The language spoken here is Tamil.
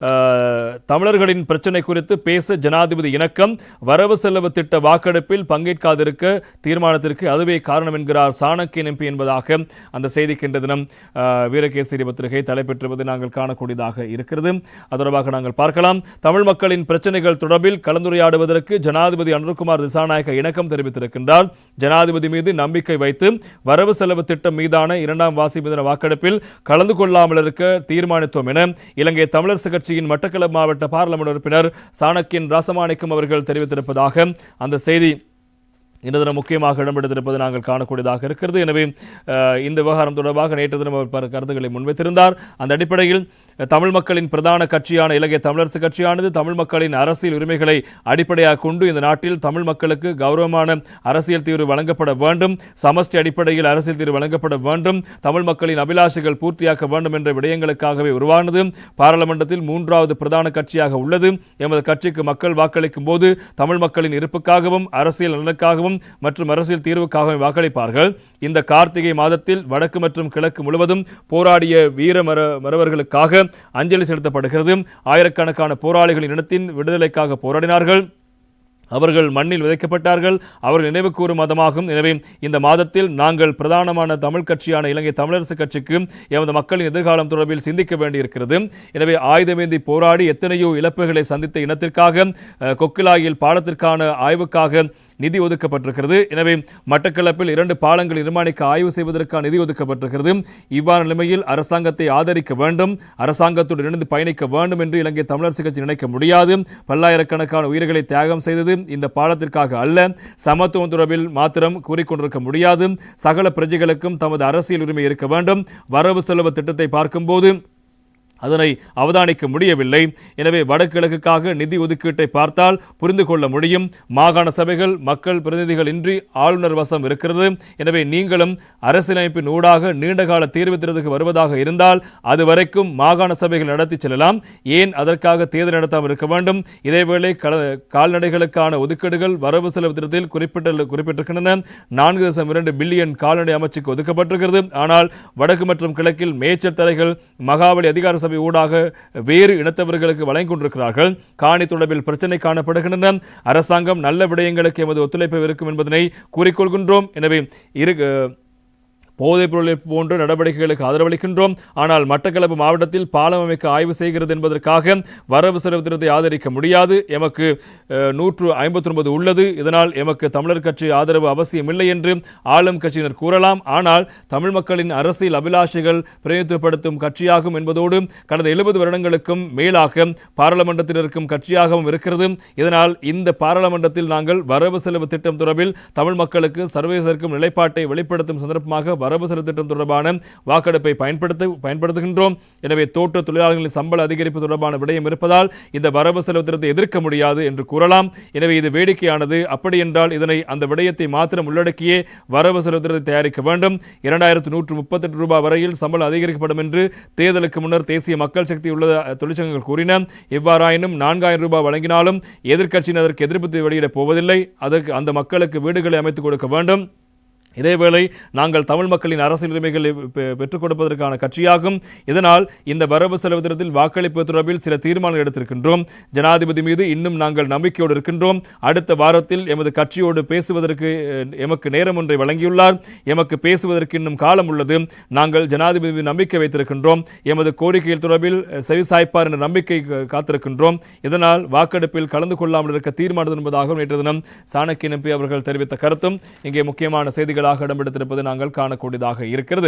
Uh, தமிழர்களின் பிரச்சினை குறித்து பேச ஜனாதிபதி இணக்கம் வரவு செலவு திட்ட வாக்கெடுப்பில் பங்கேற்காதிருக்க தீர்மானத்திற்கு அதுவே காரணம் என்கிறார் சாணக்கியன் எம்பி என்பதாக அந்த செய்தி இன்று தினம் வீரகேசரி பத்திரிகை தலைப்பெற்றுவது நாங்கள் காணக்கூடியதாக இருக்கிறது. அது தொடர்பாக நாங்கள் பார்க்கலாம். தமிழ் மக்களின் பிரச்சனைகள் தொடர்பில் கலந்துரையாடுவதற்கு ஜனாதிபதி அனுர்குமார் திசாநாயக இணக்கம் தெரிவித்திருக்கின்றார். ஜனாதிபதி மீது நம்பிக்கை வைத்து வரவு செலவு திட்டம் மீதான இரண்டாம் வாசிப்பு தின வாக்கெடுப்பில் கலந்து கொள்ளாமல் இருக்க தீர்மானித்தோம் என இலங்கை தமிழரசு கட்சியின் மட்டக்களப்பு மாவட்ட பாராளுமன்ற உறுப்பினர் சாணக்கியன் ராசமாணிக்கம் அவர்கள் தெரிவித்திருப்பதாக அந்த செய்தி இன்று தினம் முக்கியமாக இடம்பெடுத்திருப்பது நாங்கள் காணக்கூடியதாக இருக்கிறது. எனவே இந்த விவகாரம் தொடர்பாக நேற்று தினம் அவர் பல கருத்துக்களை முன்வைத்திருந்தார். அந்த அடிப்படையில் தமிழ் மக்களின் பிரதான கட்சியான இலங்கை தமிழரசு கட்சியானது தமிழ் மக்களின் அரசியல் உரிமைகளை அடிப்படையாக கொண்டு இந்த நாட்டில் தமிழ் மக்களுக்கு கௌரவமான அரசியல் தீர்வு வழங்கப்பட வேண்டும் சமஷ்டி அடிப்படையில் அரசியல் தீர்வு வழங்கப்பட வேண்டும் தமிழ் மக்களின் அபிலாஷைகள் பூர்த்தியாக்க வேண்டும் என்ற விடயங்களுக்காகவே உருவானது பாராளுமன்றத்தில் மூன்றாவது பிரதான கட்சியாக உள்ளது. எமது கட்சிக்கு மக்கள் வாக்களிக்கும் போது தமிழ் மக்களின் இருப்புக்காகவும் அரசியல் நலனுக்காகவும் மற்றும் அரசியல் தீர்வுக்காகவும் வாக்களிப்பார்கள். இந்த கார்த்திகை மாதத்தில் வடக்கு மற்றும் கிழக்கு முழுவதும் போராடிய வீர மரவர்களுக்காக மறவர்களுக்காக அஞ்சலி செலுத்தப்படுகிறது. ஆயிரக்கணக்கான போராளிகளின் இனத்தின் விடுதலைக்காக போராடினார்கள். அவர்கள் மண்ணில் விதைக்கப்பட்டார்கள். அவர்கள் நினைவு கூறும் மதமாகும். எனவே இந்த மாதத்தில் நாங்கள் பிரதானமான தமிழ் கட்சியான இலங்கை தமிழரசு கட்சிக்கு எமது மக்களின் எதிர்காலம் தொடர்பில் சிந்திக்க வேண்டியிருக்கிறது. எனவே ஆயுதமேந்தி போராடி எத்தனையோ இழப்புகளை சந்தித்த இனத்திற்காக கொக்கிலாயில் பாலத்திற்கான ஆய்வுக்காக நிதி ஒதுக்கப்பட்டிருக்கிறது. எனவே மட்டக்களப்பில் இரண்டு பாலங்கள் நிர்மாணிக்க ஆய்வு செய்வதற்கான நிதி ஒதுக்கப்பட்டிருக்கிறது. இவ்வாறு நிலைமையில் அரசாங்கத்தை ஆதரிக்க வேண்டும். அரசாங்கத்துடன் இணைந்து பயணிக்க வேண்டும் என்று இலங்கை தமிழரசு கட்சி நினைக்க முடியாது. பல்லாயிரக்கணக்கான உயிர்களை தியாகம் செய்தது இந்த பாலத்திற்காக அல்ல. சமத்துவம் தொடர்பில் மாத்திரம் கூறிக்கொண்டிருக்க முடியாது. சகல பிரஜைகளுக்கும் தமது அரசியல் உரிமை இருக்க வேண்டும். வரவு செலவு திட்டத்தை பார்க்கும்போது அதனை அவதானிக்க முடியவில்லை. எனவே வடகிழக்குக்காக நிதி ஒதுக்கீட்டை பார்த்தால் புரிந்து கொள்ள முடியும். மாகாண சபைகள் மக்கள் பிரதிநிதிகள் இன்றி ஆளுநர் வசம் இருக்கிறது. எனவே நீங்களும் அரசியலமைப்பின் ஊடாக நீண்டகால தீர்வு வருவதாக இருந்தால் அது வரைக்கும் மாகாண சபைகள் நடத்தி செல்லலாம். ஏன் அதற்காக தேர்தல் நடத்தாமல் இருக்க வேண்டும்? இதேவேளை கால்நடைகளுக்கான ஒதுக்கீடுகள் வரவு செலவு திட்டத்தில் குறிப்பிட்ட குறிப்பிட்டிருக்கின்றன. நான்கு தசம் இரண்டு பில்லியன் கால்நடை அமைச்சுக்கு ஒதுக்கப்பட்டிருக்கிறது. ஆனால் வடக்கு மற்றும் கிழக்கில் மேய்ச்சல் தரைகள் மகாபலி அதிகார சபை ஊடாக வேறு இனத்தவர்களுக்கு வழங்கிக் கொண்டிருக்கிறார்கள். காணி தொடர்பில் பிரச்சனை காணப்படுகின்றன. அரசாங்கம் நல்ல விடயங்களுக்கு எமது ஒத்துழைப்பு இருக்கும் என்பதனை கூறிக்கொள்கின்றோம். எனவே இரு போதைப் பொருளை போன்ற நடவடிக்கைகளுக்கு ஆதரவளிக்கின்றோம். ஆனால் மட்டக்களப்பு மாவட்டத்தில் பாலம் அமைக்க ஆய்வு செய்கிறது என்பதற்காக வரவு செலவு திட்டத்தை ஆதரிக்க முடியாது. எமக்கு நூற்று ஐம்பத்தி ஒன்பது உள்ளது. இதனால் எமக்கு தமிழர் கட்சி ஆதரவு அவசியமில்லை என்று ஆளும் கட்சியினர் கூறலாம். ஆனால் தமிழ் மக்களின் அரசியல் அபிலாஷைகள் பிரதிநிதித்துவப்படுத்தும் கட்சியாகும் என்பதோடு கடந்த எழுபது வருடங்களுக்கும் மேலாக பாராளுமன்றத்தில் இருக்கும் கட்சியாகவும் இருக்கிறது. இதனால் இந்த பாராளுமன்றத்தில் நாங்கள் வரவு செலவு திட்டம் தொடர்பில் தமிழ் மக்களுக்கு சர்வதேச நிலைப்பாட்டை வெளிப்படுத்தும் சந்தர்ப்பமாக வரவு செலவு திட்டம் தொடர்பான வாக்கெடுப்பை பயன்படுத்த பயன்படுத்துகின்றோம். எனவே தோட்ட தொழிலாளர்களின் சம்பள அதிகரிப்பு தொடர்பான விடயம் இருப்பதால் இந்த வரவு செலவு திட்டத்தை எதிர்க்க முடியாது என்று கூறலாம். எனவே இது வேடிக்கையானது. அப்படி என்றால் இதனை அந்த விடயத்தை மாத்திரம் உள்ளடக்கியே வரவு செலவு திட்டத்தை தயாரிக்க வேண்டும். இரண்டாயிரத்து நூற்று முப்பத்தெட்டு ரூபாய் வரையில் சம்பளம் அதிகரிக்கப்படும் என்று தேர்தலுக்கு முன்னர் தேசிய மக்கள் சக்தி உள்ள தொழிற்சங்கங்கள் கூறின. எவ்வாறாயினும் நான்காயிரம் ரூபாய் வழங்கினாலும் எதிர்க்கட்சியினருக்கு அதற்கு எதிர்ப்பு வெளியிடப் போவதில்லை. அதற்கு அந்த மக்களுக்கு வீடுகளை அமைத்துக் கொடுக்க வேண்டும். இதேவேளை நாங்கள் தமிழ் மக்களின் அரசியல் உரிமைகளை பெற்றுக் கொடுப்பதற்கான கட்சியாகும். இதனால் இந்த வரவு செலவு திட்டத்தில் வாக்களிப்பு தொடர்பில் சில தீர்மானம் எடுத்திருக்கின்றோம். ஜனாதிபதி மீது இன்னும் நாங்கள் நம்பிக்கையோடு இருக்கின்றோம். அடுத்த வாரத்தில் எமது கட்சியோடு பேசுவதற்கு எமக்கு நேரம் ஒன்றை வழங்கியுள்ளார். எமக்கு பேசுவதற்கு இன்னும் காலம் உள்ளது. நாங்கள் ஜனாதிபதி மீது நம்பிக்கை வைத்திருக்கின்றோம். எமது கோரிக்கைகள் தொடர்பில் அஹ், செவிசாய்ப்பார் என்ற நம்பிக்கை காத்திருக்கின்றோம். இதனால் வாக்கெடுப்பில் கலந்து கொள்ளாமல் இருக்க தீர்மானம் என்பதாக நேற்று தினம் சாணக்கியன் எம்பி அவர்கள் தெரிவித்த கருத்தும் இங்கே முக்கியமான செய்திகளாக இடம்பெடுத்திருப்பது நாங்கள் காணக்கூடியதாக இருக்கிறது.